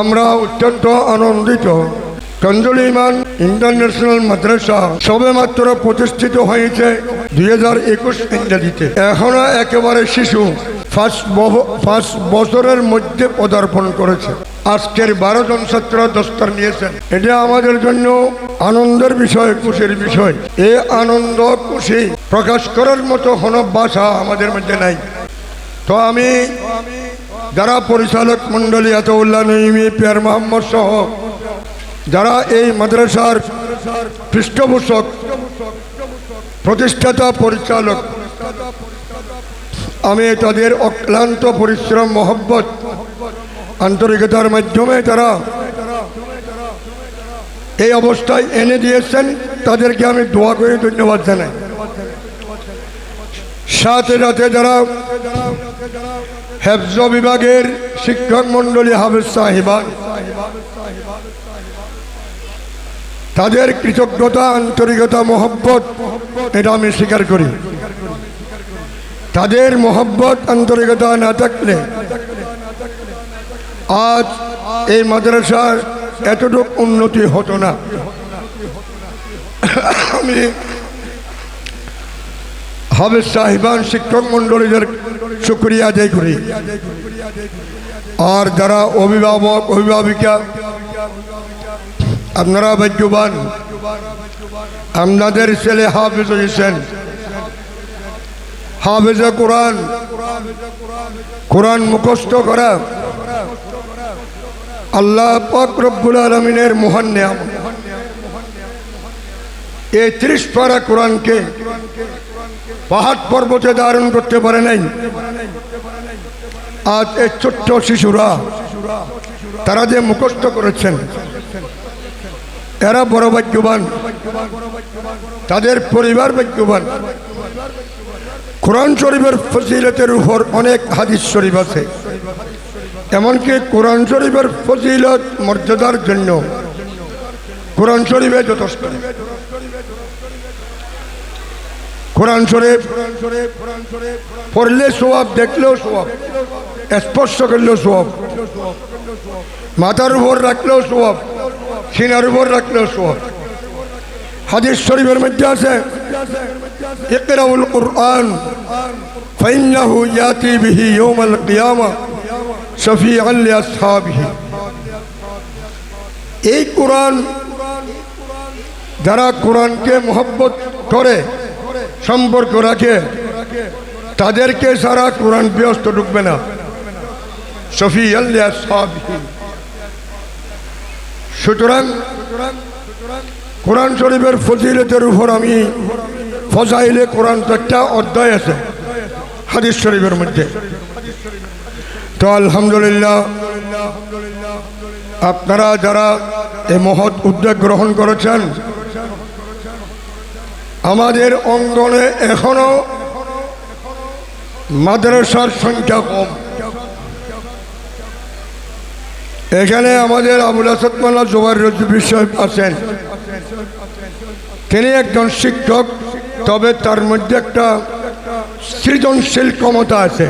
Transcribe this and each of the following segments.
আমরা অত্যন্ত আনন্দিত। ইমান ইন্টারন্যাশনাল মাদ্রাসা সবে মাত্র প্রতিষ্ঠিত হয়েছে দুই হাজার একুশ ইংরেজিতে। এখনও একেবারে শিশু ফার্স্ট পাঁচ বছরের মধ্যে পদার্পণ করেছে। আজকের বারো জন ছাত্র দস্তার নিয়েছেন। এটা আমাদের জন্য আনন্দের বিষয়, খুশির বিষয়। এ আনন্দ, খুশি প্রকাশ করার মতো কোনো ভাষা আমাদের মধ্যে নাই। তো আমি যারা পরিচালক মণ্ডলী আতউল্লাহ নঈমি পিয়ার মোহাম্মদ সহ, যারা এই মাদ্রাসার পৃষ্ঠপোষক, প্রতিষ্ঠাতা পরিচালক, আমি তাদের অক্লান্ত পরিশ্রম, মহব্বত, আন্তরিকতার মাধ্যমে তারা এই অবস্থায় এনে দিয়েছেন, তাদেরকে আমি দোয়া করে ধন্যবাদ জানাই। সাথে সাথে যারা হেফজ বিভাগের শিক্ষক মন্ডলী হাফিজ সাহিবান তাদের কৃতজ্ঞতা, আন্তরিকতা, মহব্বত, এটা আমি স্বীকার করি। তাদের মহব্বত, আন্তরিকতা না থাকলে আজ এই মাদ্রাসার এতটুকু উন্নতি হতো না। আমি হাফিজ সাহিবান শিক্ষক মন্ডলীদের শুক্রিয়া আদায় করি। আর যারা অভিভাবক, অভিভাবিকা, আপনারা ভাগ্যবান, আপনাদের ছেলে হাফিজ হয়েছেন। হাফিজে কোরআন কোরআন মুখস্থ করা। আল্লাহ পাক আলমিনের মহান নিয়াম এই ত্রিশ পারা কোরআনকে পাহাড় পর্বতে ধারণ করতে পারে নাই। আজ এই ছোট্ট শিশুরা, তারা যে মুখস্থ করেছেন, এরা বড় ভাগ্যবান, তাদের পরিবার ভাগ্যবান। কোরআন শরীফের ফজিলতের উপর অনেক হাদিস শরীফ আছে। এমনকি কোরআন শরীফের ফজিলত, মর্যাদার জন্য কোরআন শরীফে যথেষ্ট। কোরআন শরীফ পড়লে সোয়াব, দেখলেও সোয়াব, স্পর্শ করলেও সোয়াব, মাথার উপর রাখলেও সোয়াব, সিনার উপর রাখলেও সোয়াব। হাদিস শরীফের মধ্যে আছে, ইকরাউল কুরআন, ফাইন্নাহু ইয়াতি বিহি ইয়াউমাল কিয়ামা শফিআন লিআসহাবিহি এই কোরআন যারা কোরআনকে মোহব্বত করে সম্পর্ক রাখে, তাদেরকে সারা কোরআন ব্যস্ত ঢুকবে না। আল্লাহ সুতরাং কোরআন শরীফের ফজিলতের উপর আমি ফজাইলে কোরআন একটা অধ্যায় আছে, হাদিস শরীফের মধ্যে। তো আলহামদুলিল্লাহ, আপনারা যারা এই মহৎ উদ্যোগ গ্রহণ করেছেন আমাদের অঙ্গনে এখনও মাদ্রাসার সংখ্যা কম। এখানে আমাদের আবুল আসাদ মাল্লা জোবার রজু বিষয় আছেন। তিনি একজন শিক্ষক, তবে তার মধ্যে একটা সৃজনশীল ক্ষমতা আছে।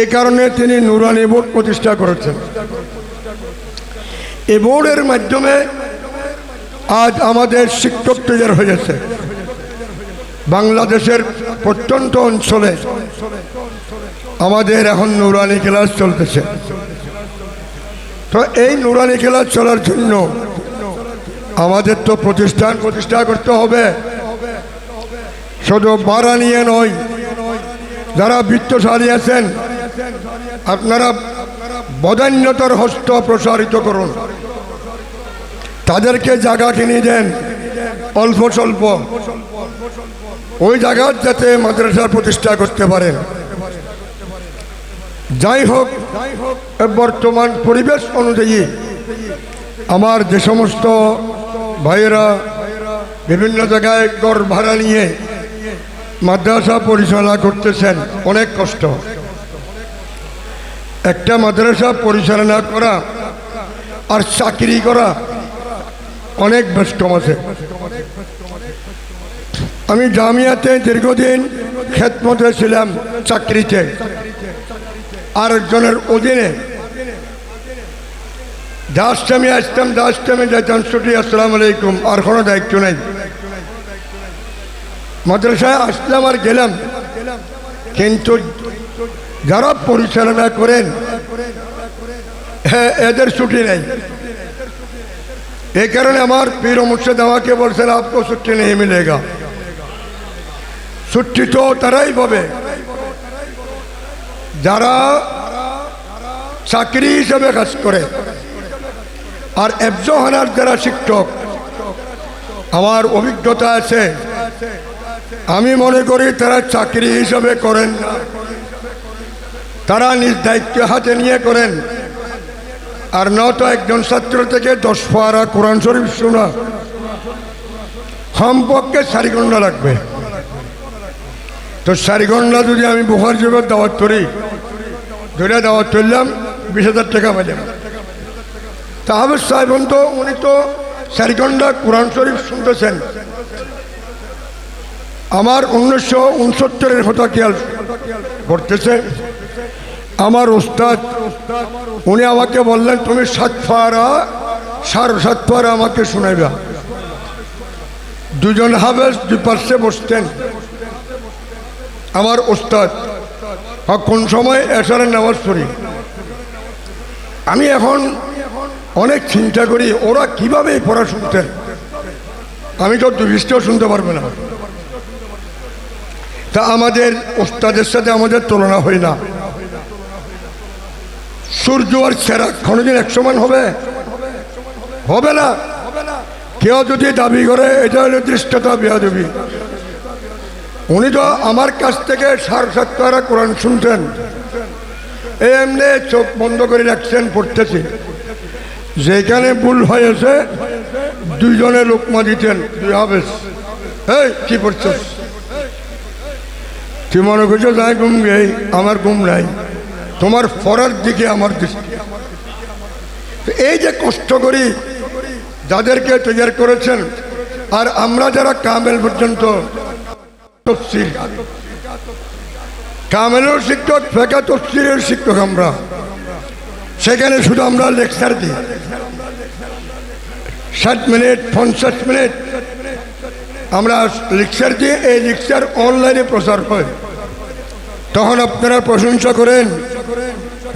এই কারণে তিনি নুরানি বোর্ড প্রতিষ্ঠা করেছেন। এই বোর্ডের মাধ্যমে আজ আমাদের শিক্ষক তৈরি হয়েছে। বাংলাদেশের প্রত্যন্ত অঞ্চলে আমাদের এখন নুরানি ক্লাস চলতেছে। তো এই নুরানি ক্লাস চলার জন্য আমাদের তো প্রতিষ্ঠান প্রতিষ্ঠা করতে হবে। শুধু ভাড়া নিয়ে নয়, যারা বৃত্তশালী আছেন, আপনারা বদান্যতার হস্ত প্রসারিত করুন। তাদেরকে জায়গা কিনে দেন অল্প স্বল্প। ওই জায়গার যাতে মাদ্রাসার প্রতিষ্ঠা করতে পারেন যাই হোক, বর্তমান পরিবেশ অনুযায়ী আমার যে সমস্ত ভাইয়েরা বিভিন্ন জায়গায় গড় ভাড়া নিয়ে মাদ্রাসা পরিচালনা করতেছেন, অনেক কষ্ট। একটা মাদ্রাসা পরিচালনা করা আর চাকরি করা অনেক কম আছে। আমি জামিয়াতে দীর্ঘদিন খেতমতে ছিলাম চাকরিতে। আর একজনের অধীনে দাস টাইমে আসতাম দাস টাইমে যাইতাম ছুটি, আসসালাম আলাইকুম, আর কোনো দায়িত্ব নেই। মাদ্রাসায় আসলাম আর গেলাম। কিন্তু যারা পরিচালনা করেন হ্যাঁ এদের ছুটি নেই। এই কারণে আমার পীর মুর্শিদ আমাকে বলছেন আপকো ছুটি নেই, মিলেগা। ছুটি তো তারাই পাবে। যারা চাকরি হিসেবে কাজ করে আর এফজহানার যারা শিক্ষক, আমার অভিজ্ঞতা আছে, আমি মনে করি তারা চাকরি হিসাবে করেন তারা নিজ দায়িত্ব হাতে নিয়ে করেন। আর নয়তো একজন ছাত্র থেকে দশ পারা কোরআন শরীফ শোনা। কমপক্ষে চারি ঘণ্টা লাগবে। তো চারি ঘণ্টা যদি আমি বুহার যুগের দাওয়াত করি, ধরে দাওয়াত করলাম, বিশ হাজার টাকা পেলাম। তাহলে সাহেব তো উনি তো চারি ঘণ্টা কোরআন শরীফ শুনতেছেন। আমার উনিশশো উনসত্তরের কথা খেয়াল করতেছে। আমার উস্তাদ উনি আমাকে বললেন, তুমি সাত ফারা সার সাত ফারা আমাকে শোনাইবা। দুজন হাবেস দুই পার্শ্বে বসতেন। আমার উস্তাদ আর কোন সময় এসারের নামাজ পড়ি? আমি এখন অনেক চিন্তা করি, ওরা কীভাবে পড়া শুনতেন? আমি তো দুবিষ্টেও শুনতে পারবে না। তা আমাদের ওস্তাদের সাথে আমাদের তুলনা হয় না। সূর্য আর সেরা কোনোদিন এক সমান হবে? হবে না। কেউ যদি দাবি করে, এটা হলো দৃষ্টতা দেবী উনি তো আমার কাছ থেকে সাড়ে সাতটা কোরআন শুনতেন। এমনি চোখ বন্ধ করে রাখছেন, পড়তেছি। যেখানে ভুল হয়েছে, দুইজনে লোকমা দিতেন। দুই হাবেস এই, কি পড়ছস? তুই মনে করছ যাই ঘুম গেই আমার ঘুম নাই। তোমার ফরার দিকে আমার দৃষ্টি। এই যে কষ্ট করি, যাদেরকে তৈরি করেছেন, আর আমরা যারা কামেল পর্যন্ত কামেলের শিক্ষক, ফেকা তফসিলের শিক্ষক আমরা। সেখানে শুধু আমরা লেকচার দিই। ষাট মিনিট, পঞ্চাশ মিনিট আমরা লেকচার দিয়ে, এই লেকচার অনলাইনে প্রচার হয়। তখন আপনারা প্রশংসা করেন।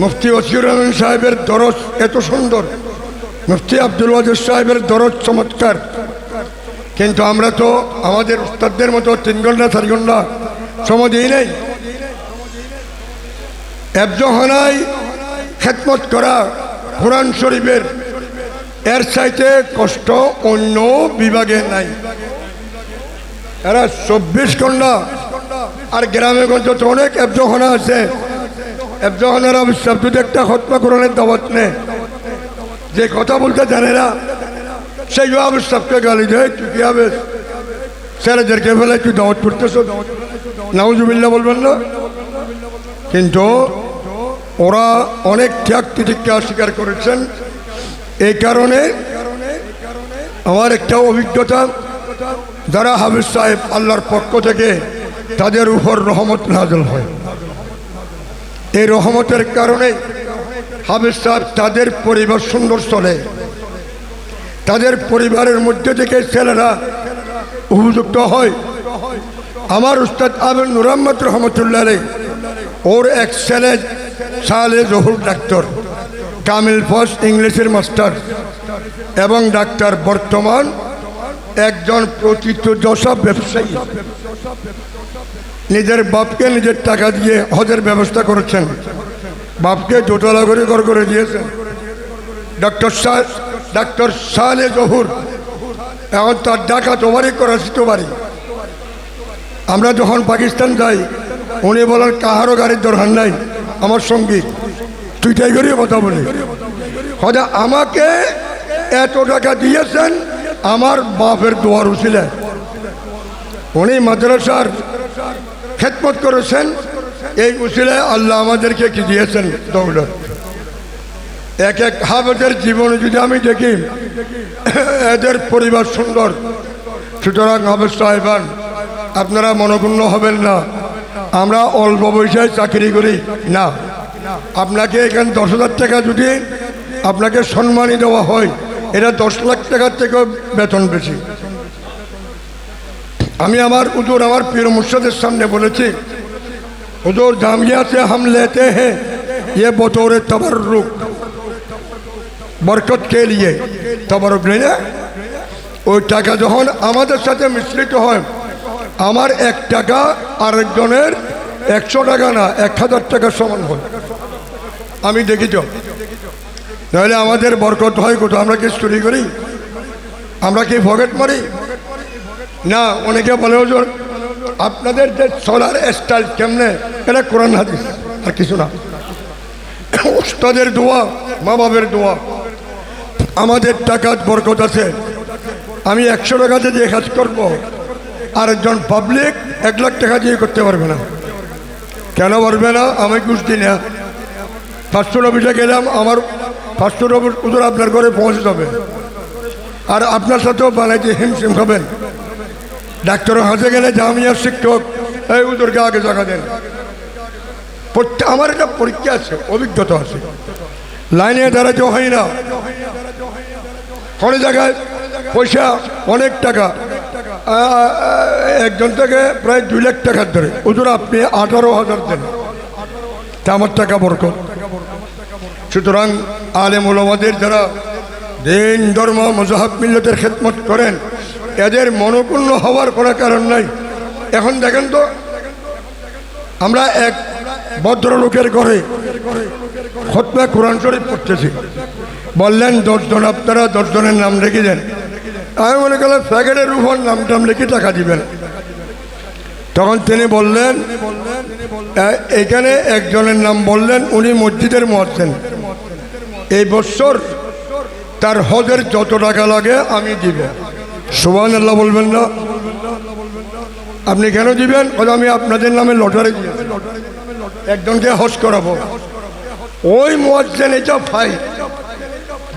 মুফতি ওসিউর রহমান সাহেবের দরজ এত সুন্দর। মুফতি আব্দুল ওয়াজুর সাহেবের দরজ চমৎকার। কিন্তু আমরা তো আমাদের উস্তাদদের মতো তিন ঘণ্টা চার ঘণ্টা সময় দিই নেই। এবজহানায় খেদমত করা কোরআন শরীফের এর চাইতে কষ্ট অন্য বিভাগে নাই। এরা চব্বিশ ঘণ্টা আর গ্রামে গঞ্জে অনেক এবজহানা আছে। এবজহানার অবশ্য যদি একটা হত্যা করণের দাবাত নেই যে কথা বলতে জানে না, সেই অবস্থাকে গালি দেয়, তুই কি হবে? ছেলেদেরকে ফেলে তুই দাওয়াত করতেছ নাউজুবিল্লা বলবেন না। কিন্তু ওরা অনেক ত্যাগ তিতিক্ষা স্বীকার করেছেন। এই কারণে আমার একটা অভিজ্ঞতা, যারা হাবিজ সাহেব আল্লাহর পক্ষ থেকে তাদের উপর রহমত নাজল হয়। এই রহমতের কারণে হাবিজ সাহেব তাদের পরিবার সুন্দর চলে। তাদের পরিবারের মধ্যে থেকে ছেলেরা উপযুক্ত হয়। আমার উস্তাদ আবেল নুরাম্মদ রহমতুল্লাহ ওর এক ছেলে সালে জহুর ডাক্তার, কামিল ফস ইংলিশের মাস্টার এবং ডাক্তার বর্তমান একজন প্রচিত দশা ব্যবসায়ী। নিজের বাপকে নিজের টাকা দিয়ে হজের ব্যবস্থা করেছেন। বাপকে দোতলা করে ঘর করে দিয়েছেন। ডক্টর শাহ ডাক্তার শাহলে জহুর। এখন তার ডাকা তো বাড়ি করাচি তো বাড়ি আমরা যখন পাকিস্তান যাই, উনি বলেন, কাহারও গাড়ির দরকার নাই, আমার সঙ্গী। তুই তাই করিও কথা বলি। হয়তো আমাকে এত টাকা দিয়েছেন, আমার বাপের দোয়ার উচিলে উনি মাদ্রাসার খেদমত করেছেন, এই উচিলে আল্লাহ আমাদেরকে কি দিয়েছেন? দৌলত। এক এক হাফেজের জীবনে যদি আমি দেখি, এদের পরিবার সুন্দর, সুতরাং হাফেজ সাহেবান, আপনারা মনগণ্য হবেন না। আমরা অল্প পয়সায় চাকরি করি, না। আপনাকে এখানে দশ হাজার টাকা যদি আপনাকে সম্মানই দেওয়া হয়, এটা দশ লাখ টাকার থেকেও বেতন বেশি। আমি আমার উদুর আমার পীর মুর্শদের সামনে বলেছি उधर जामिया से हम लेते हैं ये बतौर तबर्रुक বরকত কে লিয়ে তবরক নেই না ওই টাকা যখন আমাদের সাথে মিশ্রিত হয় আমার এক টাকা আরেকজনের একশো টাকা না এক হাজার টাকার সমান হয় আমি দেখিছ নাহলে আমাদের বরকত হয় কোথাও আমরা কি চুরি করি আমরা কি পকেট মারি না, অনেকে বলে, হুজুর, আপনাদের যে চলার স্টাইল কেমনে? এটা কোরআন হাদিস, আর কিছু না। ওস্তাদের দোয়া মা বাবের দোয়া। আমাদের টাকার বরকত আছে। আমি একশো টাকাতে দিয়ে কাজ করব আর একজন পাবলিক এক লাখ টাকা দিয়ে করতে পারবে না। কেন পারবে না? আমি ঘুষ দিই না। পাঁচশো অফিসে গেলাম, আমার পাঁচশো অফিস আপনার ঘরে পৌঁছে যাবে। আর আপনার সাথেও বানাইতে হিমশিম খাবেন। ডাক্তারের হাতে গেলে জামিয়ার শিক্ষক, এই উদরকে আগে জায়গা দেন। আমার একটা পরীক্ষা আছে, অভিজ্ঞতা আছে। লাইনে দাঁড়াতে হয় না। কোনো জায়গায় পয়সা অনেক টাকা। একজন থেকে প্রায় দুই লাখ টাকার ধরে। ওদের আপনি আঠারো হাজার দেন। তা আমার টাকা বরকত। সুতরাং আলেম যারা দিন ধর্ম, মজাহাব, মিল্লতের খেদমত করেন এদের মনোপূর্ণ হওয়ার কোনো কারণ নাই। এখন দেখেন তো, আমরা এক ভদ্রলোকের ঘরে খতমা কোরআন শরীফ পড়তেছি। বললেন দশজন আপনারা দশজনের নাম রেখে দেন। আমি মনে করলাম, প্যাকেটের উপর নাম টাম লিখে টাকা দিবেন। তখন তিনি বললেন, "এ- এখানে একজনের নাম বললেন, উনি মসজিদের মহাছেন এই বছর তার হজের যত টাকা লাগে আমি দিব। সুবান আল্লাহ বলবেন না। আপনি কেন দিবেন? বলে, আমি আপনাদের নামে লটারি একজনকে হজ করাবো। ওই মোয়াজ্জেন এটা ফাই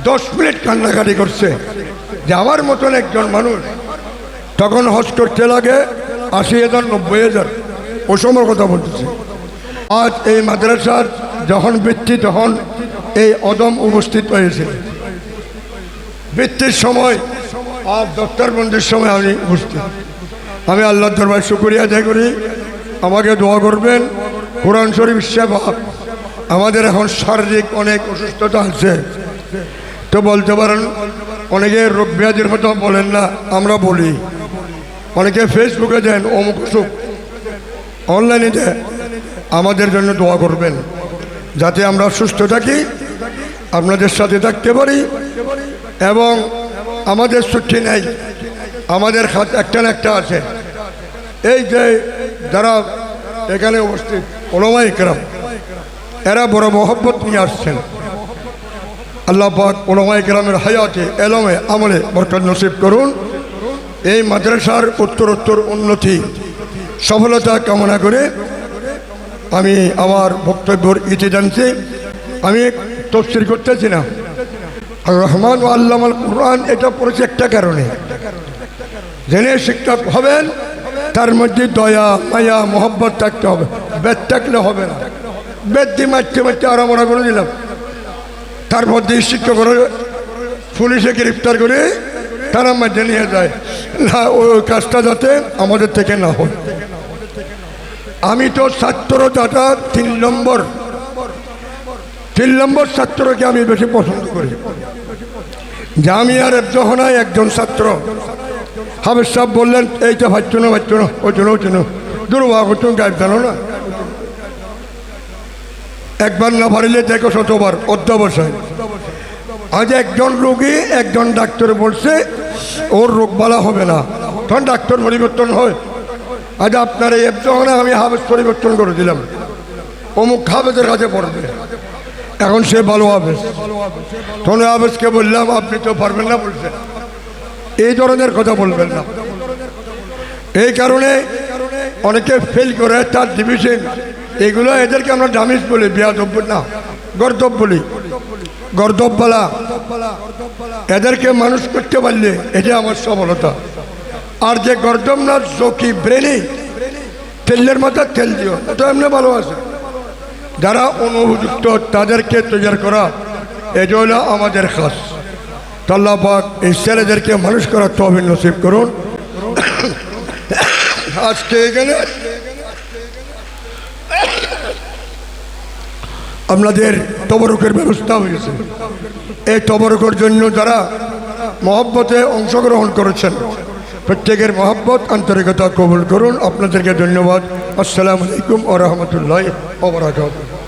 দশ মিনিট কান্নাকাটি করছে। যে আমার মতন একজন মানুষ তখন হজ করতে লাগে আশি হাজার, নব্বই হাজার। ও সময় কথা বলতেছে। আজ এই মাদ্রাসার যখন বৃত্তি, তখন এই অদম উপস্থিত হয়েছে। বৃত্তির সময় আর দত্তর বন্দির সময় আমি উপস্থিত। আমি আল্লাহ দরবার শুক্রিয়া আদায় করি। আমাকে দোয়া করবেন। কোরআন শরীফ সেবা আমাদের এখন শারীরিক অনেক অসুস্থতা আছে। তো বলতে পারেন, অনেকে রোগ ব্যাধির কথা বলেন না, আমরা বলি। অনেকে ফেসবুকে দেন, অমুক অসুখ। অনলাইনে দেয়। আমাদের জন্য দোয়া করবেন। যাতে আমরা সুস্থ থাকি, আপনাদের সাথে থাকতে পারি এবং আমাদের ছুটি নেই। আমাদের খাত একটা না একটা আছে। এই যে যারা এখানে উপস্থিত ওলমা ইকরাম এরা বড় মহব্বত নিয়ে আসছেন। আল্লাহ পাক ওলমা হায়াতে, এলমে, আমলে বরকত নসিব করুন। এই মাদ্রাসার উত্তরোত্তর উন্নতি, সফলতা কামনা করে আমি আমার বক্তব্যর ইতি জানছি আমি তফসির করতেছি না। আর রহমান ও আল্লামাল কোরআন এটা পড়েছে একটা কারণে। জেনে শিক্ষক হবেন, তার মধ্যে দয়া, মায়া, মোহব্বত থাকতে হবে। বেদ থাকলে হবে না। বেদ দিয়ে মারতে মারতে আর আমরা করে দিলাম। তার মধ্যে শিক্ষক পুলিশে গ্রেফতার করে তারা মধ্যে নিয়ে যায়। না, ওই কাজটা যাতে আমাদের থেকে না হয়। আমি তো ছাত্র দাদা, তিন নম্বর। তিন নম্বর ছাত্রকে আমি বেশি পছন্দ করি। জামিয়ার যখনায় একজন ছাত্র। হাবের সাহেব বললেন এইটা ভাবছ না ভাবছ না ওই জন্য ওই জন্য দুর্বা গাইব জানো না? একবার না পারিলে দেখো শতবার, অধ্যাবসায়। আজ একজন রোগী, একজন ডাক্তার বলছে, ওর রোগ বলা হবে না। তখন ডাক্তার পরিবর্তন হয়। আজ আপনার এই যখন আমি হাবেজ পরিবর্তন করে দিলাম। অমুক হাবেজের কাছে পড়বে। এখন সে ভালো হাবেজ তখন ওই বললাম, আপনি তো পারবেন না বলছেন এই ধরনের কথা বলবেন না। এই কারণে অনেকে ফেল করে, তার ডিভিশন এগুলো এদেরকে আমরা ডামিজ বলি বিয়াদব না গর্দব বলি। গর্দব বলা। এদেরকে মানুষ করতে পারলে এটা আমার সফলতা। আর যে গর্দম না চকি ব্রেনি তেলের মাথা তেল দিও এটা এমনি ভালো আছে। যারা অনুপযুক্ত, তাদেরকে তৈরি করা এটা হলো আমাদের খাস। পাক এই ছেলেদেরকে মানুষ করার তহবিল নসিব করুন। আজকে এখানে আপনাদের তবরকের ব্যবস্থা হয়েছে। এই তবরকের জন্য যারা মহব্বতে অংশগ্রহণ করেছেন প্রত্যেকের মহব্বত আন্তরিকতা কবুল করুন। আপনাদেরকে ধন্যবাদ। আসসালামু আলাইকুম ও রহমতুল্লাহ ওবরাকাতুহ